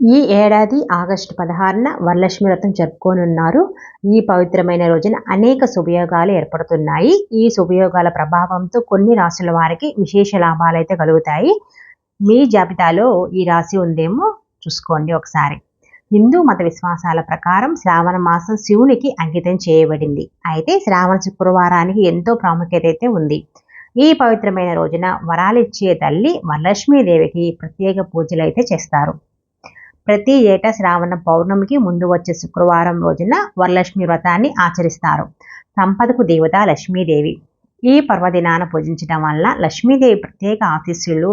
ఈ ఏడాది ఆగస్టు పదహారున వరలక్ష్మి వ్రతం జరుపుకోనున్నారు. ఈ పవిత్రమైన రోజున అనేక శుభయోగాలు ఏర్పడుతున్నాయి. ఈ శుభయోగాల ప్రభావంతో కొన్ని రాశుల వారికి విశేష లాభాలు అయితే కలుగుతాయి. మీ జాబితాలో ఈ రాశి ఉందేమో చూసుకోండి ఒకసారి. హిందూ మత విశ్వాసాల ప్రకారం శ్రావణ మాసం శివునికి అంకితం చేయబడింది. అయితే శ్రావణ శుక్రవారానికి ఎంతో ప్రాముఖ్యత అయితే ఉంది. ఈ పవిత్రమైన రోజున వరాలిచ్చే తల్లి వరలక్ష్మీదేవికి ప్రత్యేక పూజలు అయితే చేస్తారు. ప్రతి ఏటా శ్రావణ పౌర్ణమికి ముందు వచ్చే శుక్రవారం రోజున వరలక్ష్మి వ్రతాన్ని ఆచరిస్తారు. సంపదకు దేవత లక్ష్మీదేవి. ఈ పర్వదినాన పూజించడం వల్ల లక్ష్మీదేవి ప్రత్యేక ఆశీస్సులు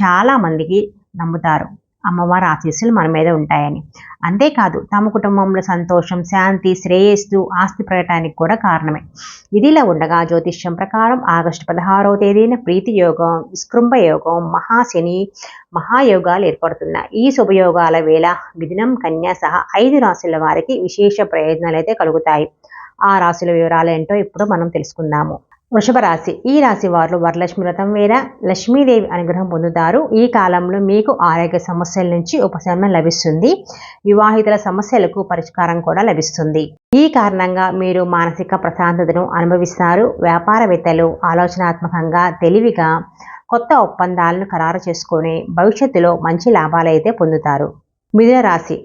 చాలా మందికి నమ్ముతారు. అమ్మవారి ఆశీస్సులు మన మీద ఉంటాయని. అంతేకాదు తమ కుటుంబంలో సంతోషం శాంతి శ్రేయస్సు ఆస్తి పెరగటానికి కూడా కారణమే. ఇదిలా ఉండగా జ్యోతిష్యం ప్రకారం ఆగస్టు పదహారవ తేదీన ప్రీతి యోగం విస్కృంభ యోగం మహాశని మహాయోగాలు ఏర్పడుతున్నాయి. ఈ శుభయోగాల వేళ మిథునం కన్యా సహా ఐదు రాశుల వారికి విశేష ప్రయోజనాలు అయితే కలుగుతాయి. ఆ రాశుల వివరాలు ఏంటో ఇప్పుడు మనం తెలుసుకుందాము. వృషభ రాశి ఈ రాశి వారు వరలక్ష్మి వ్రతం వేళ లక్ష్మీదేవి అనుగ్రహం పొందుతారు. ఈ కాలంలో మీకు ఆరోగ్య సమస్యల నుంచి ఉపశమనం లభిస్తుంది. వివాహితుల సమస్యలకు పరిష్కారం కూడా లభిస్తుంది. ఈ కారణంగా మీరు మానసిక ప్రశాంతతను అనుభవిస్తారు. వ్యాపారవేత్తలు ఆలోచనాత్మకంగా తెలివిగా కొత్త ఒప్పందాలను ఖరారు చేసుకొని భవిష్యత్తులో మంచి లాభాలైతే పొందుతారు. మిథున రాశి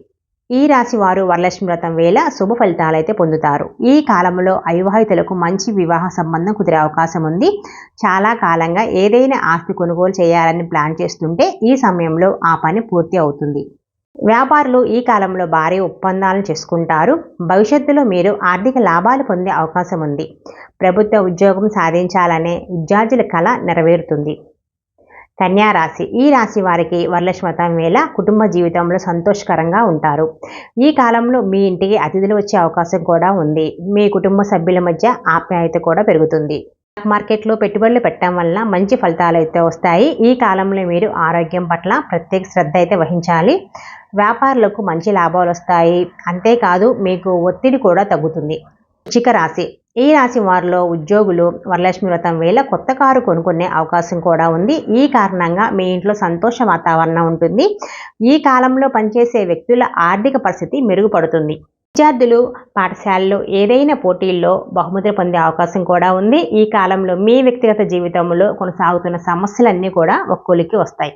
ఈ రాశి వారు వరలక్ష్మి వ్రతం వేళ శుభ ఫలితాలైతే పొందుతారు. ఈ కాలంలో అవివాహితులకు మంచి వివాహ సంబంధం కుదిరే అవకాశం ఉంది. చాలా కాలంగా ఏదైనా ఆస్తి కొనుగోలు చేయాలని ప్లాన్ చేస్తుంటే ఈ సమయంలో ఆ పని పూర్తి అవుతుంది. వ్యాపారులు ఈ కాలంలో భారీ ఒప్పందాలను చేసుకుంటారు. భవిష్యత్తులో మీరు ఆర్థిక లాభాలు పొందే అవకాశం ఉంది. ప్రభుత్వ ఉద్యోగం సాధించాలనే విద్యార్థుల కళ నెరవేరుతుంది. కన్యా రాశి ఈ రాశి వారికి వరలక్ష్మతం వేళ కుటుంబ జీవితంలో సంతోషకరంగా ఉంటారు. ఈ కాలంలో మీ ఇంటికి అతిథులు వచ్చే అవకాశం కూడా ఉంది. మీ కుటుంబ సభ్యుల మధ్య ఆప్యాయత కూడా పెరుగుతుంది. మార్కెట్లో పెట్టుబడులు పెట్టడం వల్ల మంచి ఫలితాలు అయితే వస్తాయి. ఈ కాలంలో మీరు ఆరోగ్యం పట్ల ప్రత్యేక శ్రద్ధ అయితే వహించాలి. వ్యాపారులకు మంచి లాభాలు వస్తాయి. అంతేకాదు మీకు ఒత్తిడి కూడా తగ్గుతుంది. వృచ్చిక రాశి. ఈ రాశి వారిలో ఉద్యోగులు వరలక్ష్మి వ్రతం వేళ కొత్త కారు కొనుక్కునే అవకాశం కూడా ఉంది. ఈ కారణంగా మీ ఇంట్లో సంతోష వాతావరణం ఉంటుంది. ఈ కాలంలో పనిచేసే వ్యక్తుల ఆర్థిక పరిస్థితి మెరుగుపడుతుంది. విద్యార్థులు పాఠశాలలో ఏదైనా పోటీల్లో బహుమతులు పొందే అవకాశం కూడా ఉంది. ఈ కాలంలో మీ వ్యక్తిగత జీవితంలో కొనసాగుతున్న సమస్యలన్నీ కూడా ఒక్కొలికి వస్తాయి.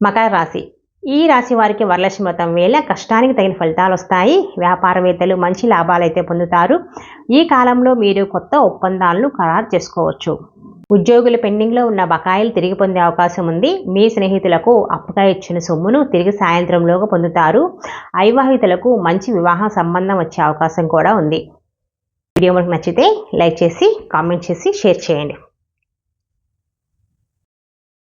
మకర రాశి. ఈ రాశి వారికి వరలక్ష్మి వ్రతం వేళ కష్టానికి తగిన ఫలితాలు వస్తాయి. వ్యాపారవేత్తలు మంచి లాభాలు అయితే పొందుతారు. ఈ కాలంలో మీరు కొత్త ఒప్పందాలను ఖరారు చేసుకోవచ్చు. ఉద్యోగులు పెండింగ్లో ఉన్న బకాయిలు తిరిగి పొందే అవకాశం ఉంది. మీ స్నేహితులకు అప్పుగా ఇచ్చిన సొమ్మును తిరిగి సాయంత్రంలోగా పొందుతారు. అవివాహితులకు మంచి వివాహ సంబంధం వచ్చే అవకాశం కూడా ఉంది. వీడియో మనకు నచ్చితే లైక్ చేసి కామెంట్ చేసి షేర్ చేయండి.